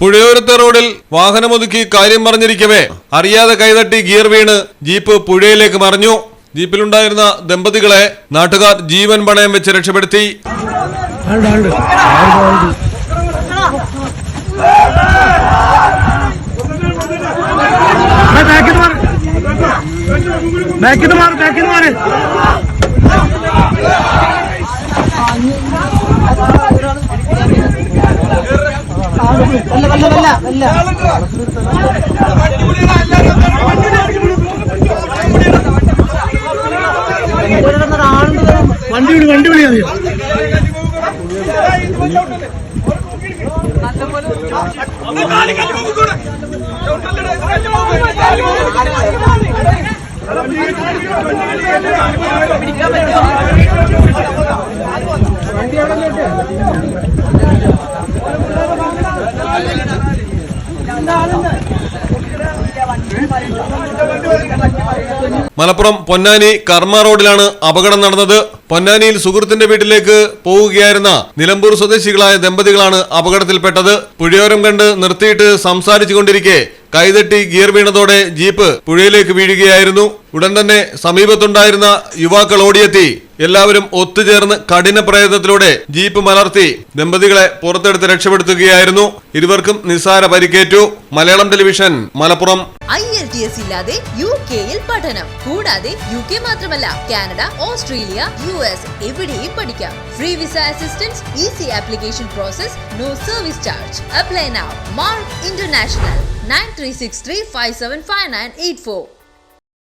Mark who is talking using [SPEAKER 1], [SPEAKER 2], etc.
[SPEAKER 1] പുഴയോരത്തെ റോഡിൽ വാഹനമൊതുക്കി കാര്യം പറഞ്ഞിരിക്കവേ. അറിയാതെ കൈതട്ടി ഗിയർ വീണ് ജീപ്പ് പുഴയിലേക്ക് മറിഞ്ഞു. ജീപ്പിലുണ്ടായിരുന്ന ദമ്പതികളെ നാട്ടുകാർ ജീവൻ പണയം വെച്ച് രക്ഷപ്പെടുത്തി.
[SPEAKER 2] ബാക്കിൽ വിളി വണ്ടി വിളി വണ്ടി വിളി
[SPEAKER 1] മലപ്പുറം പൊന്നാനി കർമ്മ റോഡിലാണ് അപകടം നടന്നത്. പൊന്നാനിയിൽ സുഹൃത്തിന്റെ വീട്ടിലേക്ക് പോവുകയായിരുന്ന നിലമ്പൂർ സ്വദേശികളായ ദമ്പതികളാണ് അപകടത്തിൽപ്പെട്ടത്. പുഴയോരം കണ്ട് നിർത്തിയിട്ട് സംസാരിച്ചു സംസാരിച്ചുകൊണ്ടിരിക്കെ കൈതട്ടി ഗിയർ വീണതോടെ ജീപ്പ് പുഴയിലേക്ക് വീഴുകയായിരുന്നു. ഉടൻ തന്നെ സമീപത്തുണ്ടായിരുന്ന യുവാക്കൾ ഓടിയെത്തി. എല്ലാവരും ഒത്തുചേർന്ന് കഠിന പ്രയത്നത്തിലൂടെ ജീപ്പ് മലർത്തി ദമ്പതികളെ പുറത്തെടുത്ത് രക്ഷപ്പെടുത്തുകയായിരുന്നു. ഇരുവർക്കും നിസ്സാര പരിക്കേറ്റു. Malayalam television Malappuram.
[SPEAKER 3] IELTS ഇല്ലാതെ യു കെയിൽ പഠനം. കൂടാതെ യു കെ മാത്രമല്ല കാനഡ ഓസ്ട്രേലിയ യു എസ് എവിടെയും പഠിക്കാം. Free visa assistance easy application process no service charge. Apply now Mark international nine three six three five seven five nine eight four.